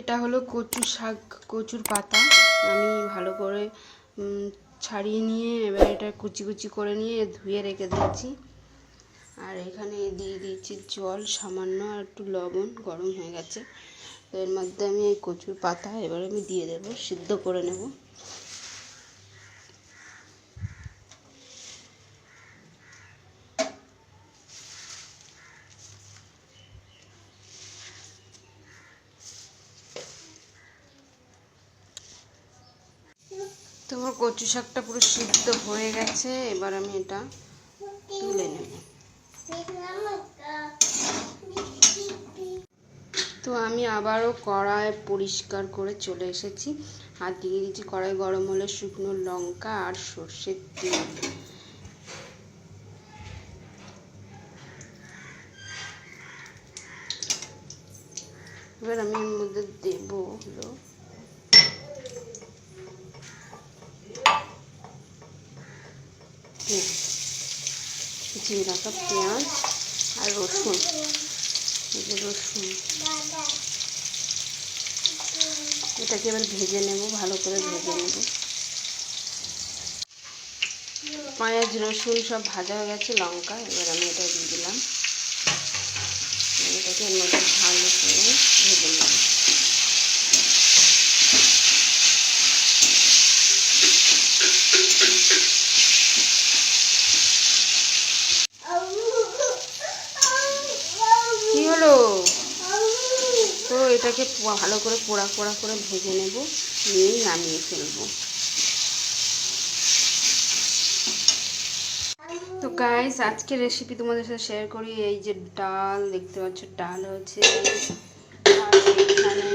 এটা হলো কচু শাক, কচুর পাতা। আমি ভালো করে ছাড়িয়ে নিয়ে এবার এটা কুচি কুচি করে নিয়ে ধুয়ে রেখে দিয়েছি আর এখানে দিয়ে দিয়েছি জল, সামান্য আর একটু লবণ, গরম হয়ে গেছে। তো এর মধ্যে আমি এই কচুর পাতা এবার আমি দিয়ে দেবো, সিদ্ধ করে নেব। তোমার কচু শাকটা পুরো সিদ্ধ হয়ে গেছে, এবার আমি এটা তুলে নেব। তো আমি আবারও কড়ায় পরিষ্কার করে চলে এসেছি। আর দিয়ে দিয়েছি কড়াই গরম হলে শুকনো লঙ্কা আর সর্ষের তেল। এবার আমি এর মধ্যে দেবো হলো পেঁয়াজ কাপ, পেঁয়াজ আর রসুন। রসুন। এটাকে এবার ভেজে নেব, ভালো করে ভেজে নেব। পেঁয়াজ, রসুন সব ভাজা হয়ে গেছে, লঙ্কা, এবার আমি এটা দিয়ে দিলাম। এটাকে এর ভালো করে ভেজে নেব কি হলো? তো এটাকে ভালো করে পোড়া পোড়া করে ভেজে নেব, নিয়ে নামিয়ে ফেলব। তো গাইস আজকে রেসিপি তোমাদের সাথে শেয়ার করি, এই যে ডাল, দেখতে পাচ্ছ ডাল হচ্ছে আর এখানে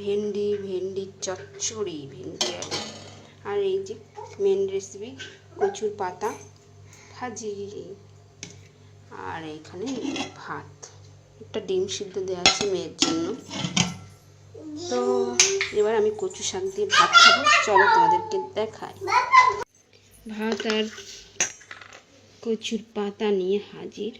ভেন্ডি ভেন্ডির চচ্চড়ি, ভেন্ডি আর এই যে মেন রেসিপি কচুর পাতা ভাজি। আর এখানে ভাত। একটা ডিম সিদ্ধ দেওয়া আছে মেয়ের জন্য। তো এবার আমি কচু শাক দিয়ে ভাত খাব। চলো তোমাদেরকে দেখাই। ভাত আর কচুর পাতা নিয়ে হাজির।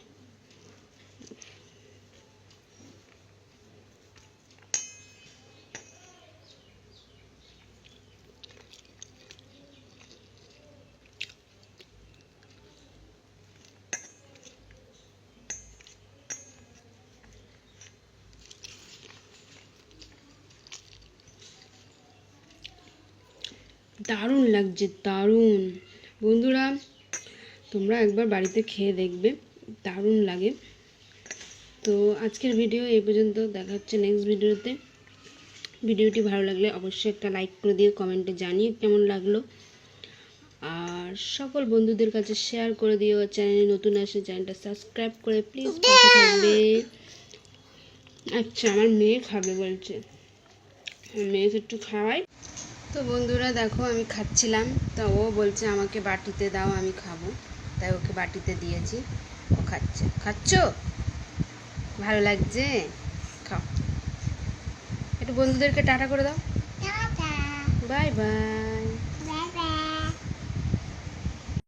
দারুণ লাগছে, দারুণ। বন্ধুরা, তোমরা একবার বাড়িতে খেয়ে দেখবে, দারুণ লাগে। তো আজকের ভিডিও এই পর্যন্ত, দেখা হচ্ছে নেক্সট ভিডিওতে। ভিডিওটি ভালো লাগলে অবশ্যই একটা লাইক করে দিও কমেন্টে জানিয়ে কেমন লাগল। আর সকল বন্ধুদের কাছে শেয়ার করে দিও চ্যানেলে নতুন আসে চ্যানেলটা সাবস্ক্রাইব করে প্লিজ থাকবে। আচ্ছা আমার মেয়ে খাবে বলছে। মেয়েকে একটু খাওয়াই তো বন্ধুরা দেখো আমি খাচ্ছিলাম। তা ও বলছে আমাকে বাটিতে দাও আমি খাব। তাই ওকে বাটিতে দিয়েছি। ও খাচ্ছে। খাচ্ছ? ভালো লাগছে? খাও। একটু বন্ধুদেরকে টাটা করে দাও। Bye bye.